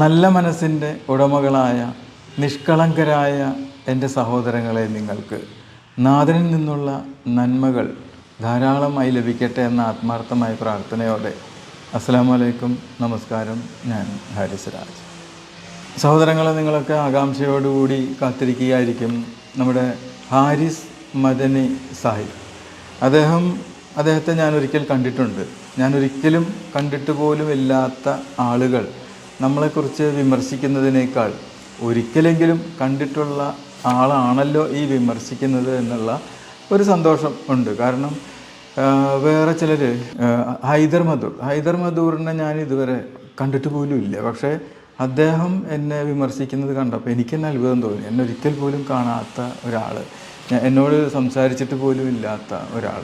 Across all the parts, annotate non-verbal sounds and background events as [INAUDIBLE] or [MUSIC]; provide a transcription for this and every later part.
നല്ല മനസ്സിന്റെ ഉടമകളായ നിഷ്കളങ്കരായ എന്റെ സഹോദരങ്ങളെ നിങ്ങൾക്ക്. നാഥനിൽ നിന്നുള്ള നന്മകൾ ധാരാളമായി ലഭിക്കട്ടെ എന്ന ആത്മാർത്ഥമായ പ്രാർത്ഥനയോടെ. അസ്സാം വലൈക്കും നമസ്കാരം. ഞാൻ ഹാരിസ് രാജ് സഹോദരങ്ങളെ നിങ്ങളൊക്കെ ആകാംക്ഷയോടുകൂടി കാത്തിരിക്കുകയായിരിക്കും നമ്മുടെ ഹാരിസ് മദനി സാഹിബ്. അദ്ദേഹം അദ്ദേഹത്തെ ഞാൻ ഒരിക്കൽ കണ്ടിട്ടുണ്ട്. ഞാൻ ഒരിക്കലും കണ്ടിട്ട് പോലും ഇല്ലാത്ത ആളുകൾ നമ്മളെക്കുറിച്ച് വിമർശിക്കുന്നതിനേക്കാൾ ഒരിക്കലെങ്കിലും കണ്ടിട്ടുള്ള ആളാണല്ലോ ഈ വിമർശിക്കുന്നത് എന്നുള്ള ഒരു സന്തോഷം ഉണ്ട്. കാരണം വേറെ ചിലർ ഹൈദർ മധൂർ. ഹൈദർ മധൂറിനെ ഞാൻ ഇതുവരെ കണ്ടിട്ട് പോലും ഇല്ല. പക്ഷേ അദ്ദേഹം എന്നെ വിമർശിക്കുന്നത് കണ്ടപ്പോൾ എനിക്ക് തന്നെ അത്ഭുതം തോന്നി. എന്നെ ഒരിക്കൽ പോലും കാണാത്ത ഒരാൾ എന്നോട് സംസാരിച്ചിട്ട് പോലും ഇല്ലാത്ത ഒരാൾ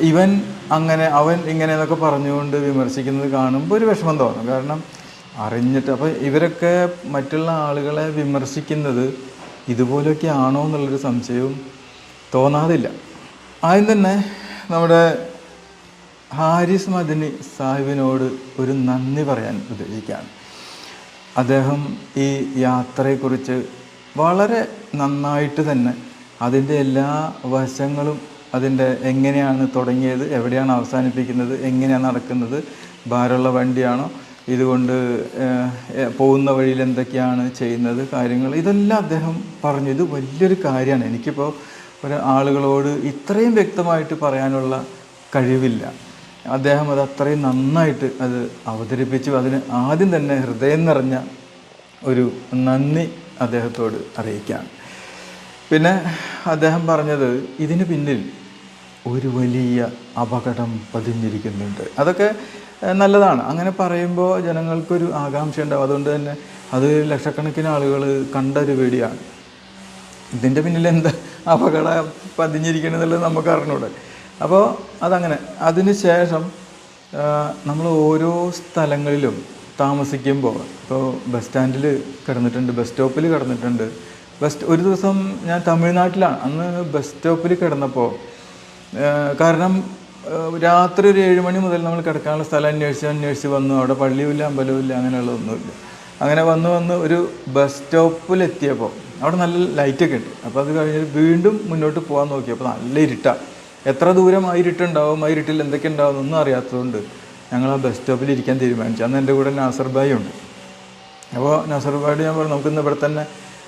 ഇവൻ അങ്ങനെ അവൻ ഇങ്ങനെ എന്നൊക്കെ പറഞ്ഞുകൊണ്ട് വിമർശിക്കുന്നത് കാണുമ്പോൾ ഒരു വിഷമം തോന്നും. കാരണം അറിഞ്ഞിട്ട് അപ്പോൾ ഇവരൊക്കെ മറ്റുള്ള ആളുകളെ വിമർശിക്കുന്നത് ഇതുപോലെയൊക്കെ ആണോ എന്നുള്ളൊരു സംശയവും തോന്നാതില്ല. ആദ്യം തന്നെ നമ്മുടെ ഹാരിസ് മദനി സാഹിബിനോട് ഒരു നന്ദി പറയാൻ ഉദ്ദേശിക്കുകയാണ്. അദ്ദേഹം ഈ യാത്രയെക്കുറിച്ച് വളരെ നന്നായിട്ട് തന്നെ അതിന്റെ എല്ലാ വശങ്ങളും അതിന്റെ എങ്ങനെയാണ് തുടങ്ങിയത് എവിടെയാണ് അവസാനിപ്പിക്കുന്നത് എങ്ങനെയാണ് നടക്കുന്നത് ഭാരമുള്ള വണ്ടിയാണോ ഇതുകൊണ്ട് പോകുന്ന വഴിയിൽ എന്തൊക്കെയാണ് ചെയ്യുന്നത് കാര്യങ്ങൾ ഇതെല്ലാം അദ്ദേഹം പറഞ്ഞു. ഇത് വലിയൊരു കാര്യമാണ്. എനിക്കിപ്പോൾ ഒരു ആളുകളോട് ഇത്രയും വ്യക്തമായിട്ട് പറയാനുള്ള കഴിവില്ല. അദ്ദേഹം അത് അത്രയും നന്നായിട്ട് അത് അവതരിപ്പിച്ചു. അതിന് ആദ്യം തന്നെ ഹൃദയം നിറഞ്ഞ ഒരു നന്ദി അദ്ദേഹത്തോട് അറിയിക്കുകയാണ്. പിന്നെ അദ്ദേഹം പറഞ്ഞത് ഇതിന് പിന്നിൽ ഒരു വലിയ അപകടം പതിഞ്ഞിരിക്കുന്നുണ്ട്. അതൊക്കെ നല്ലതാണ്. അങ്ങനെ പറയുമ്പോൾ ജനങ്ങൾക്കൊരു ആകാംക്ഷ ഉണ്ടാവും. അതുകൊണ്ട് തന്നെ അത് ലക്ഷക്കണക്കിന് ആളുകൾ കണ്ട ഒരു വീഡിയോയാണ് ഇതിന്റെ പിന്നിൽ എന്താ അപകടം പതിഞ്ഞിരിക്കണമെന്നുള്ളത് നമുക്ക് അറിഞ്ഞൂടെ. അപ്പോൾ അതങ്ങനെ. അതിന് ശേഷം നമ്മൾ ഓരോ സ്ഥലങ്ങളിലും താമസിക്കുമ്പോൾ ഇപ്പോൾ ബസ് സ്റ്റാൻഡിൽ കിടന്നിട്ടുണ്ട് ബസ് സ്റ്റോപ്പിൽ കിടന്നിട്ടുണ്ട്. ബസ് ഒരു ദിവസം ഞാൻ തമിഴ്നാട്ടിലാണ്. അന്ന് ബസ് സ്റ്റോപ്പിൽ കിടന്നപ്പോൾ കാരണം രാത്രി ഒരു ഏഴ് മണി മുതൽ നമ്മൾ കിടക്കാനുള്ള സ്ഥലം അന്വേഷിച്ച് അന്വേഷിച്ച് വന്നു. അവിടെ പള്ളിയുമില്ല അമ്പലവുമില്ല അങ്ങനെയുള്ളതൊന്നുമില്ല അങ്ങനെ വന്ന് വന്ന് ഒരു ബസ് സ്റ്റോപ്പിലെത്തിയപ്പോൾ അവിടെ നല്ല ലൈറ്റൊക്കെ ഉണ്ട്. അപ്പോൾ അത് കഴിഞ്ഞിട്ട് വീണ്ടും മുന്നോട്ട് പോകാൻ നോക്കിയപ്പോൾ നല്ല ഇരുട്ടാണ് എത്ര ദൂരം ആ ഇരുട്ടുണ്ടാവും ആ ഇരുട്ടിൽ എന്തൊക്കെ ഉണ്ടാവും ഒന്നും അറിയാത്തതുകൊണ്ട് ഞങ്ങൾ ആ ബസ് സ്റ്റോപ്പിൽ ഇരിക്കാൻ തീരുമാനിച്ചു. അന്ന് എന്റെ കൂടെ നാസർബായി ഉണ്ട്. അപ്പോൾ നാസർബായിട്ട് ഞാൻ പറഞ്ഞു നമുക്കിന്ന് ഇവിടെ തന്നെ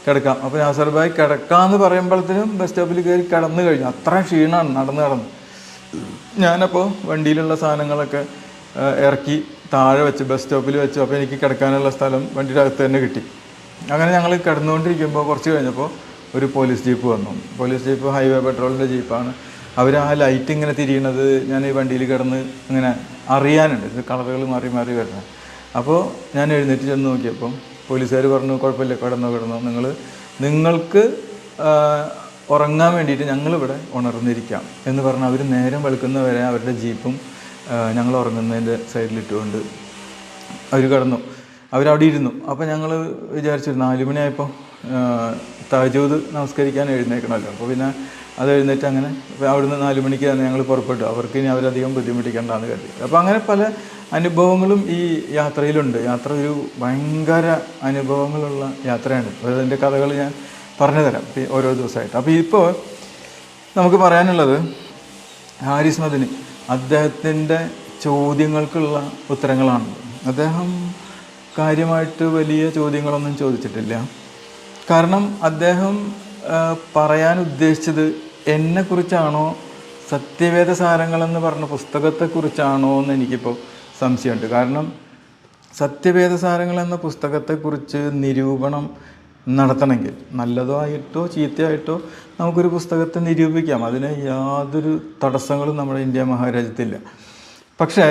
കിടക്കാം. അപ്പോൾ നാസർ ബായി കിടക്കാമെന്ന് പറയുമ്പോഴത്തേനും ബസ് സ്റ്റോപ്പിൽ കയറി കിടന്നു കഴിഞ്ഞു. അത്രയും ക്ഷീണമാണ് നടന്ന് നടന്ന്. ഞാനപ്പോൾ വണ്ടിയിലുള്ള സാധനങ്ങളൊക്കെ ഇറക്കി താഴെ വെച്ച് ബസ് സ്റ്റോപ്പിൽ വെച്ചു. അപ്പോൾ എനിക്ക് കിടക്കാനുള്ള സ്ഥലം വണ്ടിയുടെ അകത്ത് തന്നെ കിട്ടി. അങ്ങനെ ഞങ്ങൾ കിടന്നുകൊണ്ടിരിക്കുമ്പോൾ കുറച്ച് കഴിഞ്ഞപ്പോൾ ഒരു പോലീസ് ജീപ്പ് വന്നു. പോലീസ് ജീപ്പ് ഹൈവേ പെട്രോളിന്റെ ജീപ്പാണ് അവർ ആ ലൈറ്റ് ഇങ്ങനെ തിരിയണത് ഞാൻ ഈ വണ്ടിയിൽ കിടന്ന് ഇങ്ങനെ അറിയാനുണ്ട്. ഇത് കളറുകൾ മാറി മാറി വരുന്നത്. അപ്പോൾ ഞാൻ എഴുന്നേറ്റ് ചെന്ന് നോക്കിയപ്പം പോലീസുകാർ പറഞ്ഞു കുഴപ്പമില്ല കിടന്നോ കിടന്നോ. നിങ്ങൾ നിങ്ങൾക്ക് ഉറങ്ങാൻ വേണ്ടിയിട്ട് ഞങ്ങളിവിടെ ഉണർന്നിരിക്കാം എന്ന് പറഞ്ഞ് അവർ നേരം വെളുക്കുന്നവരെ അവരുടെ ജീപ്പും ഞങ്ങൾ ഉറങ്ങുന്നതിന്റെ സൈഡിലിട്ടുകൊണ്ട് അവർ കിടന്നു. അവരവിടെ ഇരുന്നു. അപ്പോൾ ഞങ്ങൾ വിചാരിച്ചു നാല് മണിയായപ്പോൾ തജൂത് നമസ്കരിക്കാൻ എഴുന്നേക്കണമല്ലോ. അപ്പോൾ പിന്നെ അത് എഴുന്നേറ്റ് അങ്ങനെ അവിടുന്ന് നാല് മണിക്ക് തന്നെ ഞങ്ങൾ പുറപ്പെട്ടു. അവർക്ക് ഇനി അവരധികം ബുദ്ധിമുട്ടിക്കേണ്ടെന്ന് കരുതി. അപ്പോൾ അങ്ങനെ പല അനുഭവങ്ങളും ഈ യാത്രയിലുണ്ട്. യാത്ര ഒരു ഭയങ്കര അനുഭവങ്ങളുള്ള യാത്രയാണ്. അതിന്റെ കഥകൾ ഞാൻ പറഞ്ഞു തരാം ഓരോ ദിവസമായിട്ട്. അപ്പോൾ ഇപ്പോൾ നമുക്ക് പറയാനുള്ളത് ഹാരിസ് മദനി അദ്ദേഹത്തിന്റെ ചോദ്യങ്ങൾക്കുള്ള ഉത്തരങ്ങളാണ്. അദ്ദേഹം കാര്യമായിട്ട് വലിയ ചോദ്യങ്ങളൊന്നും ചോദിച്ചിട്ടില്ല. കാരണം അദ്ദേഹം പറയാൻ ഉദ്ദേശിച്ചത് എന്നെക്കുറിച്ചാണോ സത്യവേദ സാരങ്ങൾ എന്ന് പറഞ്ഞ പുസ്തകത്തെക്കുറിച്ചാണോ എന്ന് എനിക്കിപ്പോൾ സംശയമുണ്ട്. കാരണം സത്യവേദസാരങ്ങൾ എന്ന പുസ്തകത്തെക്കുറിച്ച് നിരൂപണം നടത്തണമെങ്കിൽ നല്ലതോ ആയിട്ടോ ചീത്തയായിട്ടോ നമുക്കൊരു പുസ്തകത്തെ നിരൂപിക്കാം. അതിന് യാതൊരു തടസ്സങ്ങളും നമ്മുടെ ഇന്ത്യ മഹാരാജ്യത്തില്ല പക്ഷേ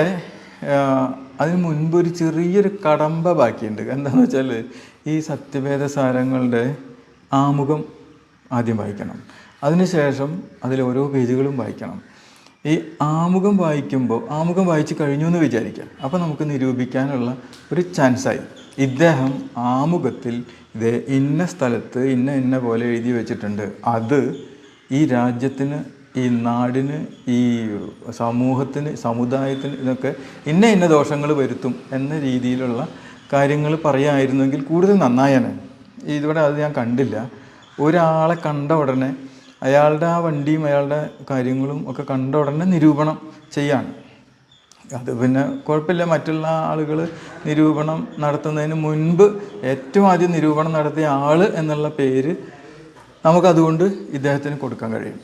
അതിന് മുൻപ് ഒരു ചെറിയൊരു കടമ്പ ബാക്കിയുണ്ട്. എന്താണെന്ന് വെച്ചാൽ ഈ സത്യവേദസാരങ്ങളുടെ ആമുഖം ആദ്യം വായിക്കണം. അതിനുശേഷം അതിൽ ഓരോ പേജുകളും വായിക്കണം. ഈ ആമുഖം വായിക്കുമ്പോൾ ആമുഖം വായിച്ച് കഴിഞ്ഞു എന്ന് വിചാരിക്കാം. അപ്പോൾ നമുക്ക് നിരൂപിക്കാനുള്ള ഒരു ചാൻസായി. ഇദ്ദേഹം ആമുഖത്തിൽ ഇത് ഇന്ന സ്ഥലത്ത് ഇന്ന ഇന്ന പോലെ എഴുതി വെച്ചിട്ടുണ്ട്. അത് ഈ രാജ്യത്തിന് ഈ നാടിന് ഈ സമൂഹത്തിന് സമുദായത്തിന് ഇതൊക്കെ ഇന്ന ഇന്ന ദോഷങ്ങൾ വരുത്തും എന്ന രീതിയിലുള്ള കാര്യങ്ങൾ പറയുമായിരുന്നെങ്കിൽ കൂടുതൽ നന്നായേനെ. ഇതുവരെ അത് ഞാൻ കണ്ടില്ല. ഒരാളെ കണ്ട ഉടനെ അയാളുടെ ആ വണ്ടിയും അയാളുടെ കാര്യങ്ങളും ഒക്കെ കണ്ട ഉടനെ നിരൂപണം ചെയ്യാണ്. അത് പിന്നെ കുഴപ്പമില്ല. മറ്റുള്ള ആളുകൾ നിരൂപണം നടത്തുന്നതിന് മുൻപ് ഏറ്റവും ആദ്യം നിരൂപണം നടത്തിയ ആൾ എന്നുള്ള പേര് നമുക്കതുകൊണ്ട് ഇദ്ദേഹത്തിന് കൊടുക്കാൻ കഴിയും.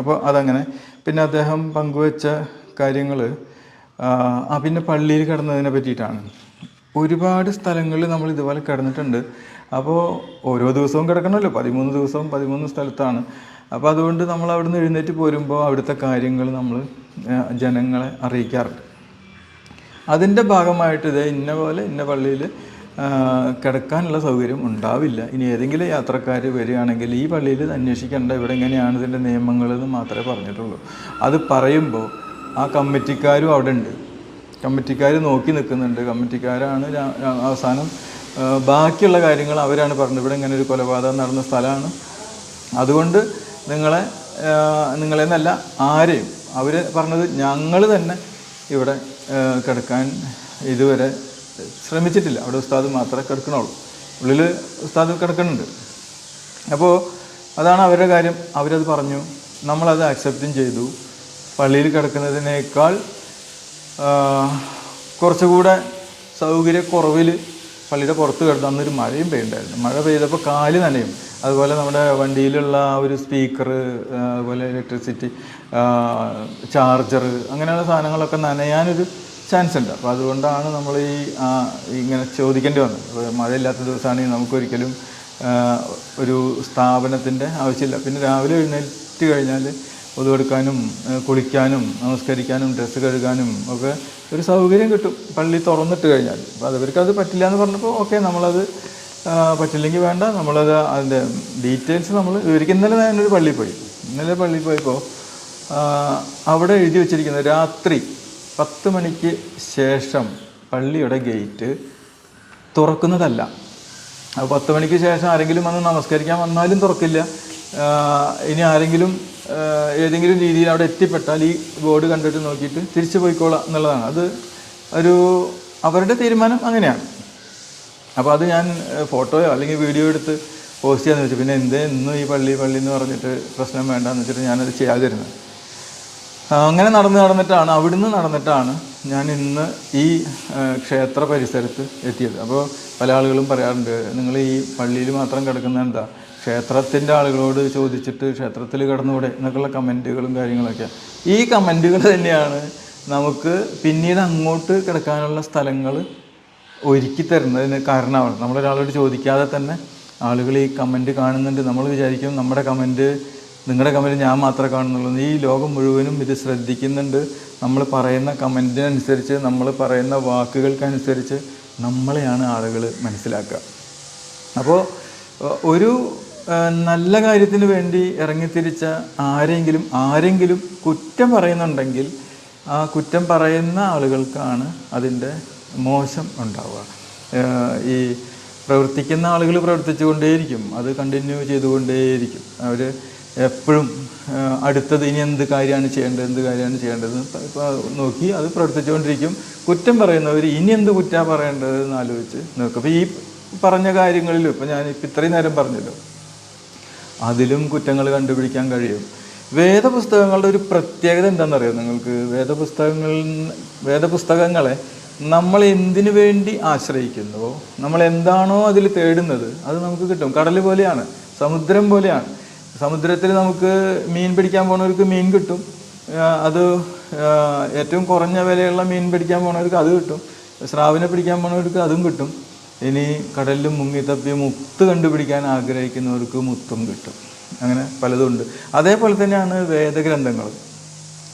അപ്പോൾ അതങ്ങനെ. പിന്നെ അദ്ദേഹം പങ്കുവച്ച കാര്യങ്ങൾ ആ പിന്നെ പള്ളിയിൽ കിടന്നതിനെ പറ്റിയിട്ടാണ്. ഒരുപാട് സ്ഥലങ്ങളിൽ നമ്മൾ ഇതുപോലെ കിടന്നിട്ടുണ്ട്. അപ്പോൾ ഓരോ ദിവസവും കിടക്കണമല്ലോ. പതിമൂന്ന് ദിവസവും പതിമൂന്ന് സ്ഥലത്താണ്. അപ്പോൾ അതുകൊണ്ട് നമ്മൾ അവിടുന്ന് എഴുന്നേറ്റ് പോരുമ്പോൾ അവിടുത്തെ കാര്യങ്ങൾ നമ്മൾ ജനങ്ങളെ അറിയിക്കാറുണ്ട്. അതിന്റെ ഭാഗമായിട്ട് ഇത് ഇന്ന പോലെ ഇന്ന പള്ളിയിൽ കിടക്കാനുള്ള സൗകര്യം ഉണ്ടാവില്ല. ഇനി ഏതെങ്കിലും യാത്രക്കാർ വരികയാണെങ്കിൽ ഈ പള്ളിയിൽ അന്വേഷിക്കേണ്ട. ഇവിടെ എങ്ങനെയാണ് ഇതിന്റെ നിയമങ്ങൾ എന്ന് മാത്രമേ പറഞ്ഞിട്ടുള്ളൂ. അത് പറയുമ്പോൾ ആ കമ്മിറ്റിക്കാരും അവിടെ ഉണ്ട്. കമ്മിറ്റിക്കാർ നോക്കി നിൽക്കുന്നുണ്ട്. കമ്മിറ്റിക്കാരാണ് അവസാനം ബാക്കിയുള്ള കാര്യങ്ങൾ അവരാണ് പറഞ്ഞത്. ഇവിടെ ഇങ്ങനെ ഒരു കൊലപാതകം നടന്ന സ്ഥലമാണ്. അതുകൊണ്ട് നിങ്ങളെ നിങ്ങളെ നിങ്ങളെന്നല്ല ആരെയും. അവർ പറഞ്ഞത് ഞങ്ങൾ തന്നെ ഇവിടെ കിടക്കാൻ ഇതുവരെ ശ്രമിച്ചിട്ടില്ല. അവിടെ ഉസ്താദ് മാത്രമേ കിടക്കണുള്ളൂ. ഉള്ളിൽ ഉസ്താദ് കിടക്കുന്നുണ്ട്. അപ്പോൾ അതാണ് അവരുടെ കാര്യം. അവരത് പറഞ്ഞു. നമ്മളത് അക്സെപ്റ്റും ചെയ്തു. പള്ളിയിൽ കിടക്കുന്നതിനേക്കാൾ കുറച്ചുകൂടെ സൗകര്യക്കുറവിൽ പള്ളിയുടെ പുറത്ത് കിടന്നു അന്നൊരു മഴയും പെയ്യുണ്ടായിരുന്നു മഴ പെയ്തപ്പോൾ കാൽ നനയും. അതുപോലെ നമ്മുടെ വണ്ടിയിലുള്ള ആ ഒരു സ്പീക്കർ അതുപോലെ ഇലക്ട്രിസിറ്റി ചാർജർ അങ്ങനെയുള്ള സാധനങ്ങളൊക്കെ നനയാനൊരു ചാൻസ് ഉണ്ട്. അപ്പോൾ അതുകൊണ്ടാണ് നമ്മൾ ഈ ഇങ്ങനെ ചോദിക്കേണ്ടി വന്നത്. അപ്പോൾ മഴയില്ലാത്ത ദിവസമാണെങ്കിൽ നമുക്കൊരിക്കലും ഒരു സ്ഥാപനത്തിന്റെ ആവശ്യമില്ല. പിന്നെ രാവിലെ എഴുന്നേറ്റ് കഴിഞ്ഞാൽ ഒതുവെടുക്കാനും കുളിക്കാനും നമസ്കരിക്കാനും ഡ്രസ്സ് കഴുകാനും ഒക്കെ ഒരു സൗകര്യം കിട്ടും. പള്ളി തുറന്നിട്ട് കഴിഞ്ഞാൽ. അപ്പോൾ അതവർക്ക് അത് പറ്റില്ല എന്ന് പറഞ്ഞപ്പോൾ ഓക്കെ നമ്മളത് പറ്റില്ലെങ്കിൽ വേണ്ട. നമ്മളത് അതിന്റെ ഡീറ്റെയിൽസ് നമ്മൾ വിവരിക്കും. ഇന്നലെ ഞാനൊരു പള്ളിയിൽ പോയി. ഇന്നലെ പള്ളിയിൽ പോയപ്പോൾ അവിടെ എഴുതി വെച്ചിരിക്കുന്നത് രാത്രി പത്ത് മണിക്ക് ശേഷം പള്ളിയുടെ ഗേറ്റ് തുറക്കുന്നതല്ല. അപ്പോൾ പത്ത് മണിക്ക് ശേഷം ആരെങ്കിലും വന്ന് നമസ്കരിക്കാൻ വന്നാലും തുറക്കില്ല. ഇനി ആരെങ്കിലും ഏതെങ്കിലും രീതിയിൽ അവിടെ എത്തിപ്പെട്ടാൽ ഈ ബോർഡ് കണ്ടിട്ട് നോക്കിയിട്ട് തിരിച്ചു പോയിക്കോളാം എന്നുള്ളതാണ്. അത് ഒരു അവരുടെ തീരുമാനം അങ്ങനെയാണ്. അപ്പോൾ അത് ഞാൻ ഫോട്ടോയോ അല്ലെങ്കിൽ വീഡിയോ എടുത്ത് പോസ്റ്റ് ചെയ്യാന്ന് വെച്ചു. പിന്നെ എന്തേ ഇന്നും ഈ പള്ളി പള്ളി എന്ന് പറഞ്ഞിട്ട് പ്രശ്നം വേണ്ടെന്ന് വെച്ചിട്ട് ഞാനത് ചെയ്യാതിരുന്നത്. അങ്ങനെ നടന്ന് നടന്നിട്ടാണ് അവിടുന്ന് നടന്നിട്ടാണ് ഞാൻ ഇന്ന് ഈ ക്ഷേത്ര പരിസരത്ത് എത്തിയത്. അപ്പോൾ പല ആളുകളും പറയാറുണ്ട് നിങ്ങൾ ഈ പള്ളിയിൽ മാത്രം കിടക്കുന്ന എന്താ? ക്ഷേത്രത്തിന്റെ ആളുകളോട് ചോദിച്ചിട്ട് ക്ഷേത്രത്തിൽ കിടന്നുകൂടെ എന്നൊക്കെയുള്ള കമന്റുകളും കാര്യങ്ങളൊക്കെ. ഈ കമന്റുകൾ തന്നെയാണ് നമുക്ക് പിന്നീട് അങ്ങോട്ട് കിടക്കാനുള്ള സ്ഥലങ്ങൾ ഒരുക്കി തരുന്നതിന് കാരണമാണ്. നമ്മളൊരാളോട് ചോദിക്കാതെ തന്നെ ആളുകൾ ഈ കമന്റ് കാണുന്നുണ്ട്. നമ്മൾ വിചാരിക്കും നമ്മുടെ കമന്റ് നിങ്ങളുടെ കമന്റ് ഞാൻ മാത്രമേ കാണുന്നുള്ളൂ. ഈ ലോകം മുഴുവനും ഇത് ശ്രദ്ധിക്കുന്നുണ്ട്. നമ്മൾ പറയുന്ന കമന്റിനനുസരിച്ച് നമ്മൾ പറയുന്ന വാക്കുകൾക്കനുസരിച്ച് നമ്മളെയാണ് ആളുകൾ മനസ്സിലാക്കുക. അപ്പോൾ ഒരു നല്ല കാര്യത്തിന് വേണ്ടി ഇറങ്ങിത്തിരിച്ച ആരെങ്കിലും ആരെങ്കിലും കുറ്റം പറയുന്നുണ്ടെങ്കിൽ ആ കുറ്റം പറയുന്ന ആളുകൾക്കാണ് അതിന്റെ മോശം ഉണ്ടാവുക. ഈ പ്രവർത്തിക്കുന്ന ആളുകൾ പ്രവർത്തിച്ചുകൊണ്ടേയിരിക്കും. അത് കണ്ടിന്യൂ ചെയ്തുകൊണ്ടേയിരിക്കും. അവർ എപ്പോഴും അടുത്തത് ഇനി എന്ത് കാര്യമാണ് ചെയ്യേണ്ടത് എന്ത് കാര്യമാണ് ചെയ്യേണ്ടത് നോക്കി അത് പ്രവർത്തിച്ചുകൊണ്ടിരിക്കും. കുറ്റം പറയുന്നവർ ഇനി എന്ത് കുറ്റാ പറയേണ്ടത് എന്ന് ആലോചിച്ച് നോക്കും. അപ്പോൾ ഈ പറഞ്ഞ കാര്യങ്ങളിലും ഇപ്പം ഞാൻ ഇപ്പം ഇത്രയും നേരം പറഞ്ഞല്ലോ. അതിലും കുറ്റങ്ങൾ കണ്ടുപിടിക്കാൻ കഴിയും. വേദപുസ്തകങ്ങളുടെ ഒരു പ്രത്യേകത എന്താണെന്നറിയോ നിങ്ങൾക്ക്? വേദപുസ്തകങ്ങളിൽ വേദപുസ്തകങ്ങളെ നമ്മൾ എന്തിനു വേണ്ടി ആശ്രയിക്കുന്നുവോ നമ്മൾ എന്താണോ അതിൽ തേടുന്നത് അത് നമുക്ക് കിട്ടും. കടൽ പോലെയാണ് സമുദ്രം പോലെയാണ്. സമുദ്രത്തിൽ നമുക്ക് മീൻ പിടിക്കാൻ പോണവർക്ക് മീൻ കിട്ടും. അത് ഏറ്റവും കുറഞ്ഞ വിലയുള്ള മീൻ പിടിക്കാൻ പോണവർക്ക് അത് കിട്ടും. സ്രാവിനെ പിടിക്കാൻ പോണവർക്ക് അതും കിട്ടും. ഇനി കടലിൽ മുങ്ങിത്തപ്പി മുത്ത് കണ്ടുപിടിക്കാൻ ആഗ്രഹിക്കുന്നവർക്ക് മുത്തും കിട്ടും. അങ്ങനെ പലതുണ്ട് അതേപോലെ തന്നെയാണ് വേദഗ്രന്ഥങ്ങൾ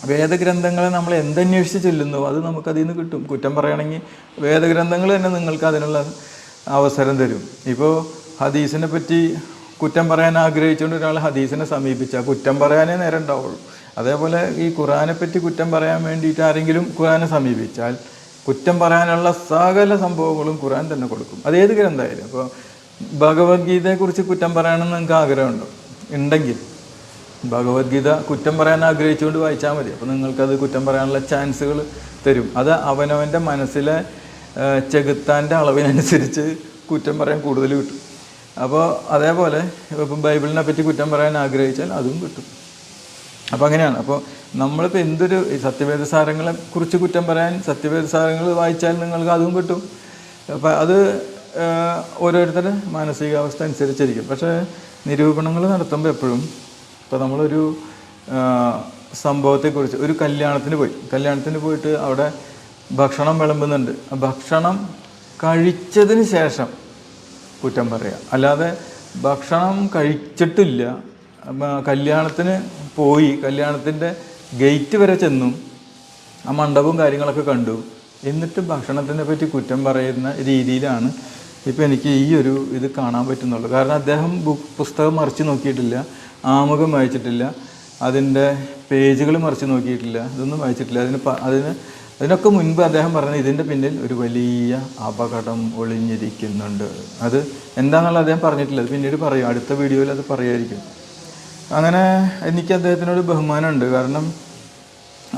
വേദഗ്രന്ഥങ്ങളെ നമ്മൾ എന്തന്വേഷിച്ച് ചെല്ലുന്നു? അത് നമുക്കതിൽ നിന്ന് കിട്ടും. കുറ്റം പറയുകയാണെങ്കിൽ വേദഗ്രന്ഥങ്ങൾ തന്നെ നിങ്ങൾക്ക് അതിനുള്ള അവസരം തരും. ഇപ്പോൾ ഹദീസിനെ പറ്റി കുറ്റം പറയാൻ ആഗ്രഹിച്ചുകൊണ്ട് ഒരാൾ ഹദീസിനെ സമീപിച്ചാൽ കുറ്റം പറയാനേ നേരം ഉണ്ടാവുള്ളൂ. അതേപോലെ ഈ ഖുറാനെ പറ്റി കുറ്റം പറയാൻ വേണ്ടിയിട്ട് ആരെങ്കിലും ഖുറാനെ സമീപിച്ചാൽ കുറ്റം പറയാനുള്ള സകല സംഭവങ്ങളും ഖുറാൻ തന്നെ കൊടുക്കും. അത് ഏത് ഗ്രന്ഥമായാലും. അപ്പോൾ ഭഗവത്ഗീതയെക്കുറിച്ച് കുറ്റം പറയണമെന്ന് നിങ്ങൾക്ക് ആഗ്രഹമുണ്ടോ? ഉണ്ടെങ്കിൽ. ഭഗവത്ഗീത കുറ്റം പറയാൻ ആഗ്രഹിച്ചുകൊണ്ട് വായിച്ചാൽ മതി. അപ്പോൾ നിങ്ങൾക്കത് കുറ്റം പറയാനുള്ള ചാൻസുകൾ തരും. അത് അവനവന്റെ മനസ്സിലെ ചെകുത്താന്റെ അളവിനനുസരിച്ച് കുറ്റം പറയാൻ കൂടുതൽ കിട്ടും. അപ്പോൾ അതേപോലെ ഇപ്പം ബൈബിളിനെ പറ്റി കുറ്റം പറയാൻ ആഗ്രഹിച്ചാൽ അതും കിട്ടും. അപ്പോൾ അങ്ങനെയാണ്. അപ്പോൾ നമ്മളിപ്പോൾ എന്തൊരു സത്യവേദ സാരങ്ങളെ കുറിച്ച് കുറ്റം പറയാൻ സത്യവേദ സാരങ്ങൾ വായിച്ചാൽ നിങ്ങൾക്ക് അതും കിട്ടും. അപ്പം അത് ഓരോരുത്തരുടെ മാനസികാവസ്ഥ അനുസരിച്ചിരിക്കും. പക്ഷേ നിരൂപണങ്ങൾ നടത്തുമ്പോൾ എപ്പോഴും ഇപ്പോൾ നമ്മളൊരു സംഭവത്തെക്കുറിച്ച് ഒരു കല്യാണത്തിന് പോയി. കല്യാണത്തിന് പോയിട്ട് അവിടെ ഭക്ഷണം വിളമ്പുന്നുണ്ട്. ഭക്ഷണം കഴിച്ചതിന് ശേഷം കുറ്റം പറയുക അല്ലാതെ ഭക്ഷണം കഴിച്ചിട്ടില്ല. കല്യാണത്തിന് പോയി കല്യാണത്തിന്റെ ഗേറ്റ് വരെ ചെന്നു ആ മണ്ഡപവും കാര്യങ്ങളൊക്കെ കണ്ടു. എന്നിട്ട് ഭക്ഷണത്തിനെ പറ്റി കുറ്റം പറയുന്ന രീതിയിലാണ് ഇപ്പോൾ എനിക്ക് ഈ ഒരു ഇത് കാണാൻ പറ്റുന്നുള്ളൂ. കാരണം അദ്ദേഹം ബുക്ക് പുസ്തകം മറിച്ച് നോക്കിയിട്ടില്ല. ആമുഖം വായിച്ചിട്ടില്ല. അതിന്റെ പേജുകൾ മറിച്ച് നോക്കിയിട്ടില്ല. ഇതൊന്നും വായിച്ചിട്ടില്ല. അതിന് അതിന് അതിനൊക്കെ മുൻപ് അദ്ദേഹം പറഞ്ഞത് ഇതിന്റെ പിന്നിൽ ഒരു വലിയ അപകടം ഒളിഞ്ഞിരിക്കുന്നുണ്ട്. അത് എന്താണെന്നുള്ള അദ്ദേഹം പറഞ്ഞിട്ടില്ല. അത് പിന്നീട് പറയും. അടുത്ത വീഡിയോയിൽ അത് പറയുമായിരിക്കും അങ്ങനെ എനിക്ക് അദ്ദേഹത്തിനോട് ബഹുമാനമുണ്ട്. കാരണം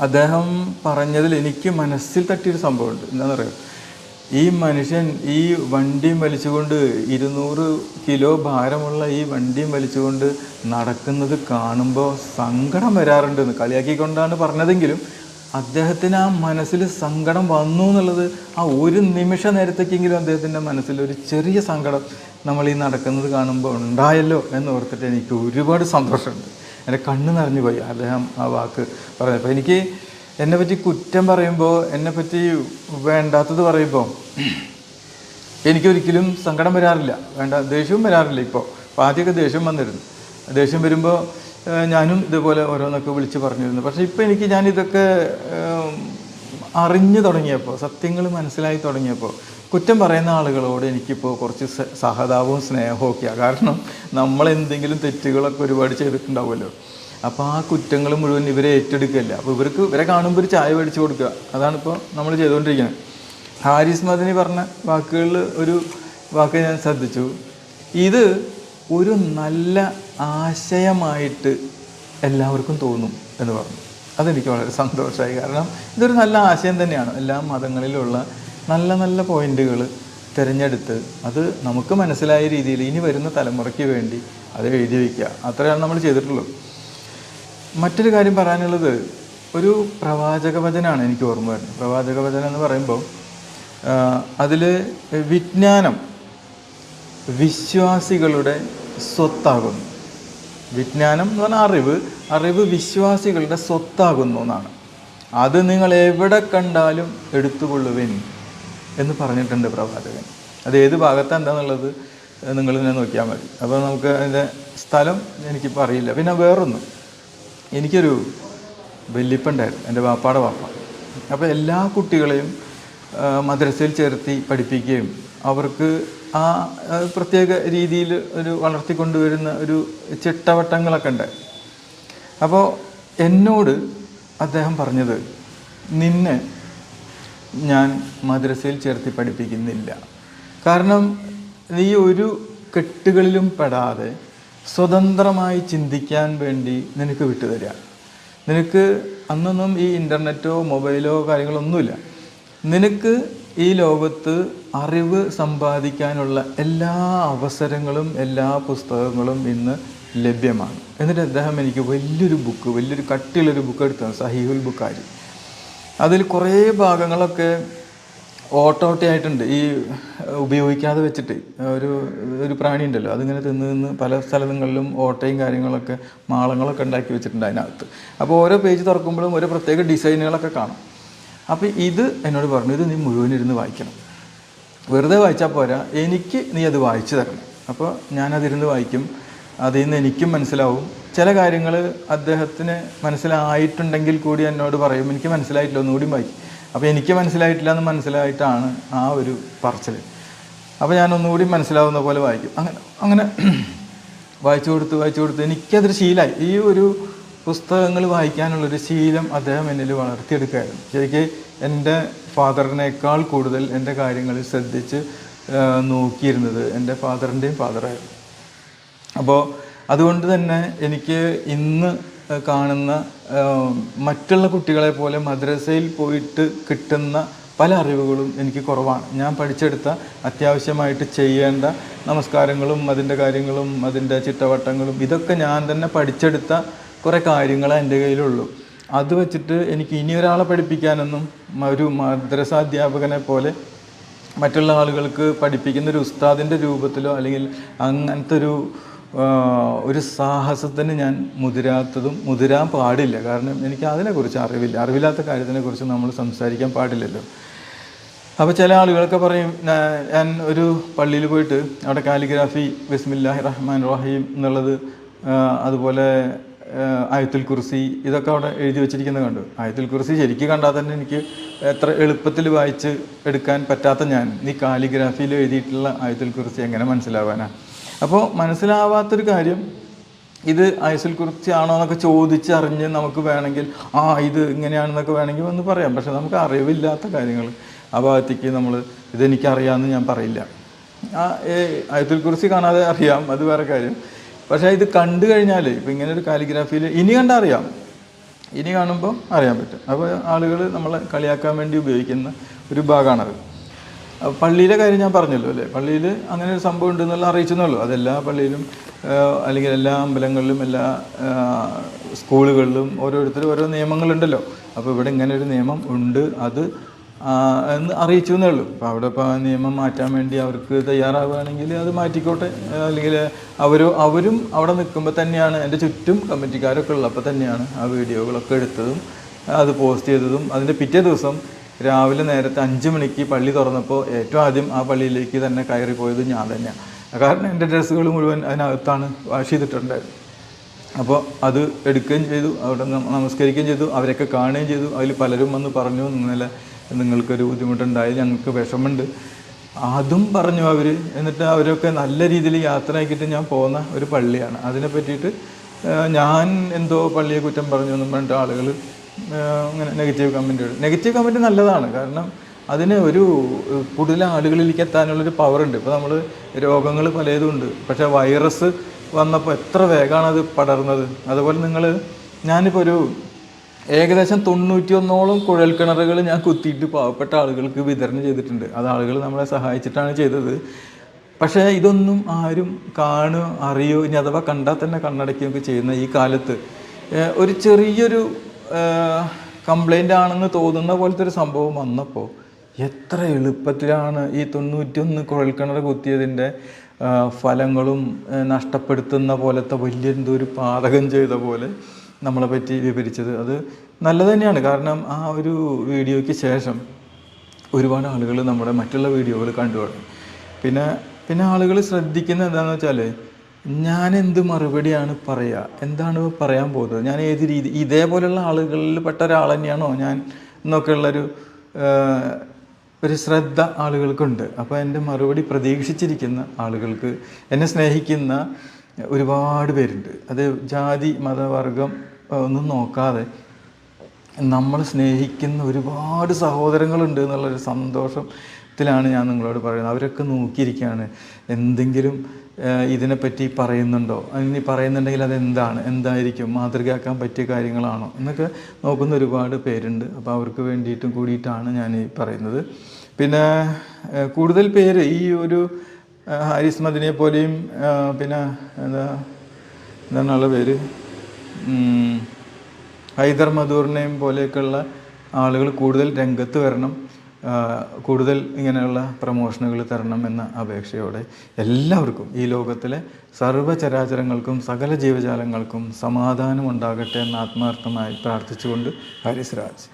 അദ്ദേഹം പറഞ്ഞതിൽ എനിക്ക് മനസ്സിൽ തട്ടിയൊരു സംഭവമുണ്ട്. എന്താണെന്ന് പറയുക ഈ മനുഷ്യൻ ഈ വണ്ടിയും വലിച്ചുകൊണ്ട് ഇരുന്നൂറ് കിലോ ഭാരമുള്ള ഈ വണ്ടിയും വലിച്ചുകൊണ്ട് നടക്കുന്നത് കാണുമ്പോൾ സങ്കടം വരാറുണ്ടെന്ന് കളിയാക്കിക്കൊണ്ടാണ് പറഞ്ഞതെങ്കിലും അദ്ദേഹത്തിന് ആ മനസ്സിൽ സങ്കടം വന്നു എന്നുള്ളത് ആ ഒരു നിമിഷ നേരത്തേക്കെങ്കിലും അദ്ദേഹത്തിന്റെ മനസ്സിൽ ഒരു ചെറിയ സങ്കടം നമ്മൾ ഈ നടക്കുന്നത് കാണുമ്പോൾ ഉണ്ടായല്ലോ എന്ന് ഓർത്തിട്ട് എനിക്ക് ഒരുപാട് സന്തോഷമുണ്ട്. എന്റെ കണ്ണ് നിറഞ്ഞു പോയി അദ്ദേഹം ആ വാക്ക് പറഞ്ഞപ്പോൾ എനിക്ക് എന്നെ പറ്റി കുറ്റം പറയുമ്പോൾ എന്നെ പറ്റി വേണ്ടാത്തത് പറയുമ്പോൾ എനിക്കൊരിക്കലും സങ്കടം വരാറില്ല. വേണ്ട ദേഷ്യവും വരാറില്ല ഇപ്പോൾ ആദ്യമൊക്കെ ദേഷ്യം വന്നിരുന്നു. ദേഷ്യം വരുമ്പോൾ ഞാനും ഇതുപോലെ ഓരോന്നൊക്കെ വിളിച്ച് പറഞ്ഞിരുന്നു. പക്ഷേ ഇപ്പോൾ എനിക്ക് ഞാനിതൊക്കെ അറിഞ്ഞു തുടങ്ങിയപ്പോൾ സത്യങ്ങൾ മനസ്സിലായി തുടങ്ങിയപ്പോൾ കുറ്റം പറയുന്ന ആളുകളോട് എനിക്കിപ്പോൾ കുറച്ച് സഹതാപവും സ്നേഹവും ഒക്കെയാണ് കാരണം നമ്മൾ എന്തെങ്കിലും തെറ്റുകളൊക്കെ ഒരുപാട് ചെയ്തിട്ടുണ്ടാവുമല്ലോ. അപ്പോൾ ആ കുറ്റങ്ങൾ മുഴുവൻ ഇവരെ ഏറ്റെടുക്കുകയല്ല അപ്പോൾ ഇവർക്ക് ഇവരെ കാണുമ്പോൾ ഒരു ചായ മേടിച്ച് കൊടുക്കുക. അതാണിപ്പോൾ നമ്മൾ ചെയ്തുകൊണ്ടിരിക്കുന്നത് ഹാരിസ് മദനി പറഞ്ഞ വാക്കുകളിൽ ഒരു വാക്ക് ഞാൻ ശ്രദ്ധിച്ചു. ഇത് ഒരു നല്ല ആശയമായിട്ട് എല്ലാവർക്കും തോന്നും എന്ന് പറഞ്ഞു. അതെനിക്ക് വളരെ സന്തോഷമായി കാരണം ഇതൊരു നല്ല ആശയം തന്നെയാണ്. എല്ലാ മതങ്ങളിലുള്ള നല്ല നല്ല പോയിന്റുകൾ തിരഞ്ഞെടുത്ത് അത് നമുക്ക് മനസ്സിലായ രീതിയിൽ ഇനി വരുന്ന തലമുറയ്ക്ക് വേണ്ടി അത് എഴുതി വയ്ക്കുക അത്രയാണ് നമ്മൾ ചെയ്തിട്ടുള്ളൂ. മറ്റൊരു കാര്യം പറയാനുള്ളത് ഒരു പ്രവാചക വചനാണ് എനിക്ക് ഓർമ്മ വരുന്നത്. പ്രവാചക വചനം എന്ന് പറയുമ്പോൾ അതിൽ വിജ്ഞാനം വിശ്വാസികളുടെ സ്വത്താകുന്നു. വിജ്ഞാനം എന്ന് പറഞ്ഞാൽ അറിവ് അറിവ് വിശ്വാസികളുടെ സ്വത്താകുന്നു എന്നാണ്. അത് നിങ്ങൾ എവിടെ കണ്ടാലും എടുത്തുകൊള്ളുവിൻ എന്ന് പറഞ്ഞിട്ടുണ്ട് പ്രവാചകൻ. അത് ഏത് ഭാഗത്താണ് എന്താണെന്നുള്ളത് നിങ്ങൾ തന്നെ നോക്കിയാൽ മതി. അപ്പോൾ നമുക്ക് അതിന്റെ സ്ഥലം എനിക്കിപ്പോൾ അറിയില്ല. പിന്നെ വേറൊന്ന്. എനിക്കൊരു വല്യപ്പുണ്ടായിരുന്നു എന്റെ വാപ്പാടെ വാപ്പ. അപ്പോൾ എല്ലാ കുട്ടികളെയും മദ്രസയിൽ ചേർത്തി പഠിപ്പിക്കുകയും അവർക്ക് ആ പ്രത്യേക രീതിയിൽ ഒരു വളർത്തിക്കൊണ്ടുവരുന്ന ഒരു ചിട്ടവട്ടങ്ങളൊക്കെ ഉണ്ട് അപ്പോൾ എന്നോട് അദ്ദേഹം പറഞ്ഞത് നിന്നെ ഞാൻ മദ്രസയിൽ ചേർത്തി പഠിപ്പിക്കുന്നില്ല. കാരണം നീ ഒരു കെട്ടുകളിലും പെടാതെ സ്വതന്ത്രമായി ചിന്തിക്കാൻ വേണ്ടി നിനക്ക് വിട്ടുതരിക. നിനക്ക് അന്നൊന്നും ഈ ഇന്റർനെറ്റോ മൊബൈലോ കാര്യങ്ങളൊന്നുമില്ല. നിനക്ക് ഈ ലോകത്ത് അറിവ് സമ്പാദിക്കാനുള്ള എല്ലാ അവസരങ്ങളും എല്ലാ പുസ്തകങ്ങളും ഇന്ന് ലഭ്യമാണ്. എന്നിട്ട് അദ്ദേഹം എനിക്ക് വലിയൊരു ബുക്ക് വലിയൊരു കട്ടിയുള്ളൊരു ബുക്ക് എടുത്തു സഹീഹുൽ ബുക്കാരി അതിൽ കുറേ ഭാഗങ്ങളൊക്കെ ഓട്ടോട്ടി ആയിട്ടുണ്ട്. ഈ ഉപയോഗിക്കാതെ വെച്ചിട്ട്. ഒരു ഒരു പ്രാണി ഉണ്ടല്ലോ അതിങ്ങനെ തിന്ന് തിന്ന് പല സ്ഥലങ്ങളിലും ഓട്ടയും കാര്യങ്ങളൊക്കെ മാളങ്ങളൊക്കെ ഉണ്ടാക്കി വെച്ചിട്ടുണ്ട് അതിനകത്ത്. അപ്പോൾ ഓരോ പേജ് തുറക്കുമ്പോഴും ഓരോ പ്രത്യേക ഡിസൈനുകളൊക്കെ കാണും. അപ്പോൾ ഇത് എന്നോട് പറഞ്ഞു ഇത് നീ മുഴുവൻ ഇരുന്ന് വായിക്കണം. വെറുതെ വായിച്ചാൽ പോരാ. എനിക്ക് നീ അത് വായിച്ചു തരണം. അപ്പോൾ ഞാനതിരുന്ന് വായിക്കും. അതിൽ നിന്ന് എനിക്കും മനസ്സിലാവും. ചില കാര്യങ്ങൾ അദ്ദേഹത്തിന് മനസ്സിലായിട്ടുണ്ടെങ്കിൽ കൂടി എന്നോട് പറയും. എനിക്ക് മനസ്സിലായിട്ടില്ല. ഒന്നുകൂടി വായിക്കും. അപ്പോൾ എനിക്ക് മനസ്സിലായിട്ടില്ല എന്ന് മനസ്സിലായിട്ടാണ് ആ ഒരു പറച്ചിൽ അപ്പോൾ ഞാൻ ഒന്നുകൂടി മനസ്സിലാവുന്ന പോലെ വായിക്കും. അങ്ങനെ അങ്ങനെ [CLEARS THROAT] വായിച്ചു കൊടുത്ത് വായിച്ചു കൊടുത്ത് എനിക്കതൊരു ശീലമായി ഈ ഒരു പുസ്തകങ്ങൾ വായിക്കാനുള്ളൊരു ശീലം അദ്ദേഹം എന്നിൽ വളർത്തിയെടുക്കുകയായിരുന്നു. ശരിക്ക് എന്റെ ഫാദറിനേക്കാൾ കൂടുതൽ എന്റെ കാര്യങ്ങൾ ശ്രദ്ധിച്ച് നോക്കിയിരുന്നത് എന്റെ ഫാദറിന്റെയും ഫാദറായിരുന്നു. അപ്പോൾ അതുകൊണ്ട് തന്നെ എനിക്ക് ഇന്ന് കാണുന്ന മറ്റുള്ള കുട്ടികളെ പോലെ മദ്രസയിൽ പോയിട്ട് കിട്ടുന്ന പല അറിവുകളും എനിക്ക് കുറവാണ്. ഞാൻ പഠിച്ചെടുത്ത അത്യാവശ്യമായിട്ട് ചെയ്യേണ്ട നമസ്കാരങ്ങളും അതിന്റെ കാര്യങ്ങളും അതിന്റെ ചിട്ടവട്ടങ്ങളും ഇതൊക്കെ ഞാൻ തന്നെ പഠിച്ചെടുത്ത കുറേ കാര്യങ്ങൾ എന്റെ കയ്യിലുള്ളൂ. അത് വെച്ചിട്ട് എനിക്ക് ഇനി ഒരാളെ പഠിപ്പിക്കാനൊന്നും ഒരു മദ്രസ അധ്യാപകനെ പോലെ മറ്റുള്ള ആളുകൾക്ക് പഠിപ്പിക്കുന്ന ഒരു ഉസ്താദിന്റെ രൂപത്തിലോ അല്ലെങ്കിൽ അങ്ങനത്തെ ഒരു ഒരു സാഹസത്തിന് ഞാൻ മുതിരാത്തതും മുതിരാൻ പാടില്ല. കാരണം എനിക്ക് അതിനെക്കുറിച്ച് അറിവില്ല. അറിവില്ലാത്ത കാര്യത്തിനെക്കുറിച്ച് നമ്മൾ സംസാരിക്കാൻ പാടില്ലല്ലോ. അപ്പോൾ ചില ആളുകളൊക്കെ പറയും ഞാൻ ഒരു പള്ളിയിൽ പോയിട്ട് അവിടെ കാലിഗ്രാഫി ബിസ്മില്ലാഹി റഹ്മാൻ റഹീം എന്നുള്ളത് അതുപോലെ ആയത്തുൽ കുർസി ഇതൊക്കെ അവിടെ എഴുതി വെച്ചിരിക്കുന്നത് കണ്ടു. ആയത്തുൽ കുർസി ശരിക്കും കണ്ടാൽ തന്നെ എനിക്ക് എത്ര എളുപ്പത്തിൽ വായിച്ച് എടുക്കാൻ പറ്റാത്ത ഞാൻ. ഈ കാലിഗ്രാഫിയിൽ എഴുതിയിട്ടുള്ള ആയത്തുൽ കുർസി എങ്ങനെ മനസ്സിലാവാനാണ് അപ്പോൾ മനസ്സിലാവാത്തൊരു കാര്യം ഇത് ഐസിൽ കുറിച്ചാണോ എന്നൊക്കെ ചോദിച്ചറിഞ്ഞ് നമുക്ക് വേണമെങ്കിൽ ആ ഇത് ഇങ്ങനെയാണെന്നൊക്കെ വേണമെങ്കിൽ ഒന്ന് പറയാം. പക്ഷെ നമുക്ക് അറിവില്ലാത്ത കാര്യങ്ങൾ. ആ ഭാഗത്തേക്ക് നമ്മൾ ഇതെനിക്കറിയാമെന്ന് ഞാൻ പറയില്ല. ആ ആയത്തിൽ കുറിച്ച് കാണാതെ അറിയാം. അത് വേറെ കാര്യം. പക്ഷേ ഇത് കണ്ടു കഴിഞ്ഞാൽ ഇപ്പം ഇങ്ങനെ ഒരു കാലിഗ്രാഫിയിൽ ഇനി കണ്ടാൽ അറിയാം. ഇനി കാണുമ്പോൾ അറിയാൻ പറ്റും. അപ്പോൾ ആളുകൾ നമ്മളെ കളിയാക്കാൻ വേണ്ടി ഉപയോഗിക്കുന്ന ഒരു ഭാഗമാണത്. പള്ളിയിലെ കാര്യം ഞാൻ പറഞ്ഞല്ലോ അല്ലേ? പള്ളിയിൽ അങ്ങനെ ഒരു സംഭവം ഉണ്ടെന്നുള്ള അറിയിച്ചെന്നുള്ളൂ അതെല്ലാ പള്ളിയിലും അല്ലെങ്കിൽ എല്ലാ അമ്പലങ്ങളിലും എല്ലാ സ്കൂളുകളിലും ഓരോരുത്തരും ഓരോ നിയമങ്ങളുണ്ടല്ലോ. അപ്പോൾ ഇവിടെ ഇങ്ങനെ ഒരു നിയമം ഉണ്ട് അത് എന്ന് അറിയിച്ചു എന്നേ ഉള്ളൂ. അപ്പോൾ അവിടെ ഇപ്പോൾ നിയമം മാറ്റാൻ വേണ്ടി അവർക്ക് തയ്യാറാവുകയാണെങ്കിൽ അത് മാറ്റിക്കോട്ടെ. അല്ലെങ്കിൽ അവർ അവരും അവിടെ നിൽക്കുമ്പോൾ തന്നെയാണ് എന്റെ ചുറ്റും കമ്മിറ്റിക്കാരൊക്കെ ഉള്ളപ്പോൾ തന്നെയാണ് ആ വീഡിയോകളൊക്കെ എടുത്തതും അത് പോസ്റ്റ് ചെയ്തതും അതിന്റെ പിറ്റേ ദിവസം രാവിലെ നേരത്തെ അഞ്ച് മണിക്ക് പള്ളി തുറന്നപ്പോൾ ഏറ്റവും ആദ്യം ആ പള്ളിയിലേക്ക് തന്നെ കയറി പോയത് ഞാൻ തന്നെയാണ് കാരണം എന്റെ ഡ്രസ്സുകൾ മുഴുവൻ അതിനകത്താണ് വാഷ് ചെയ്തിട്ടുണ്ടായിരുന്നു അപ്പോൾ അത് എടുക്കുകയും ചെയ്തു അവിടെ നമസ്കരിക്കുകയും ചെയ്തു അവരൊക്കെ കാണുകയും ചെയ്തു. അതിൽ പലരും വന്ന് പറഞ്ഞു ഇന്നലെ നിങ്ങൾക്കൊരു ബുദ്ധിമുട്ടുണ്ടായി ഞങ്ങൾക്ക് വിഷമമുണ്ട്. അതും പറഞ്ഞു അവർ എന്നിട്ട് അവരൊക്കെ നല്ല രീതിയിൽ യാത്ര യാത്രയാക്കിയിട്ട് ഞാൻ പോകുന്ന ഒരു പള്ളിയാണ്. അതിനെ പറ്റിയിട്ട് ഞാൻ എന്തോ പള്ളിയെ കുറ്റം പറഞ്ഞു എന്നും പറഞ്ഞിട്ട് ആളുകൾ അങ്ങനെ നെഗറ്റീവ് കമന്റ് നെഗറ്റീവ് കമന്റ് നല്ലതാണ്. കാരണം അതിന് ഒരു കൂടുതൽ ആളുകളിലേക്ക് എത്താനുള്ളൊരു ഉണ്ട്. ഇപ്പോൾ നമ്മൾ രോഗങ്ങൾ പലതും ഉണ്ട് പക്ഷേ വൈറസ് വന്നപ്പോൾ എത്ര വേഗമാണ് അത് പടർന്നത്? അതുപോലെ നിങ്ങൾ ഞാനിപ്പോൾ ഒരു ഏകദേശം തൊണ്ണൂറ്റിയൊന്നോളം കുഴൽ കിണറുകൾ ഞാൻ കുത്തിയിട്ട് പാവപ്പെട്ട ആളുകൾക്ക് വിതരണം ചെയ്തിട്ടുണ്ട്. അത് ആളുകൾ നമ്മളെ സഹായിച്ചിട്ടാണ് ചെയ്തത്. പക്ഷേ ഇതൊന്നും ആരും കാണുകയോ അറിയോ ഇനി അഥവാ കണ്ടാൽ തന്നെ കണ്ണടയ്ക്കുകയൊക്കെ ചെയ്യുന്ന ഈ കാലത്ത് ഒരു ചെറിയൊരു കംപ്ലൈന്റ് ആണെന്ന് തോന്നുന്ന പോലത്തെ ഒരു സംഭവം വന്നപ്പോൾ എത്ര എളുപ്പത്തിലാണ് ഈ തൊണ്ണൂറ്റൊന്ന് കുഴൽക്കിണർ കുത്തിയതിന്റെ ഫലങ്ങളും നഷ്ടപ്പെടുത്തുന്ന പോലത്തെ വലിയ എന്തോ ഒരു പാതകം ചെയ്ത പോലെ നമ്മളെ പറ്റി വിവരിച്ചത്. അത് നല്ലത് തന്നെയാണ്. കാരണം ആ ഒരു വീഡിയോയ്ക്ക് ശേഷം ഒരുപാട് ആളുകൾ നമ്മുടെ മറ്റുള്ള വീഡിയോകൾ കണ്ടു പിന്നെ പിന്നെ ആളുകൾ ശ്രദ്ധിക്കുന്ന എന്താണെന്ന് വെച്ചാൽ ഞാൻ എന്ത് മറുപടിയാണ് പറയുക എന്താണ് പറയാൻ പോകുന്നത് ഞാൻ ഏത് രീതി ഇതേപോലെയുള്ള ആളുകളിൽ പെട്ട ഒരാൾ തന്നെയാണോ ഞാൻ എന്നൊക്കെയുള്ളൊരു ഒരു ശ്രദ്ധ ആളുകൾക്കുണ്ട്. അപ്പോൾ എന്റെ മറുപടി പ്രതീക്ഷിച്ചിരിക്കുന്ന ആളുകൾക്ക് എന്നെ സ്നേഹിക്കുന്ന ഒരുപാട് പേരുണ്ട്. അത് ജാതി മതവർഗം ഒന്നും നോക്കാതെ നമ്മൾ സ്നേഹിക്കുന്ന ഒരുപാട് സഹോദരങ്ങളുണ്ട് എന്നുള്ളൊരു സന്തോഷത്തിലാണ് ഞാൻ നിങ്ങളോട് പറയുന്നത്. അവരൊക്കെ നോക്കിയിരിക്കുകയാണ്. എന്തെങ്കിലും ഇതിനെപ്പറ്റി പറയുന്നുണ്ടോ? ഇനി പറയുന്നുണ്ടെങ്കിൽ അതെന്താണ്? എന്തായിരിക്കും? മാതൃകയാക്കാൻ പറ്റിയ കാര്യങ്ങളാണോ? എന്നൊക്കെ നോക്കുന്ന ഒരുപാട് പേരുണ്ട്. അപ്പോൾ അവർക്ക് വേണ്ടിയിട്ടും കൂടിയിട്ടാണ് ഞാൻ ഈ പറയുന്നത്. പിന്നെ കൂടുതൽ പേര് ഈ ഒരു ഹാരിസ് മദിനെ പോലെയും പിന്നെ എന്താ എന്താണ് ആളുടെ പേര് ഹൈദർ മധൂറിനെയും പോലെയൊക്കെയുള്ള ആളുകൾ കൂടുതൽ രംഗത്ത് വരണം. കൂടുതൽ ഇങ്ങനെയുള്ള പ്രമോഷനുകൾ തരണം എന്ന അപേക്ഷയോടെ എല്ലാവർക്കും ഈ ലോകത്തിലെ സർവചരാചരങ്ങൾക്കും സകല ജീവജാലങ്ങൾക്കും സമാധാനം ഉണ്ടാകട്ടെ എന്ന് ആത്മാർത്ഥമായി പ്രാർത്ഥിച്ചുകൊണ്ട് ഹരിസ് രാജ്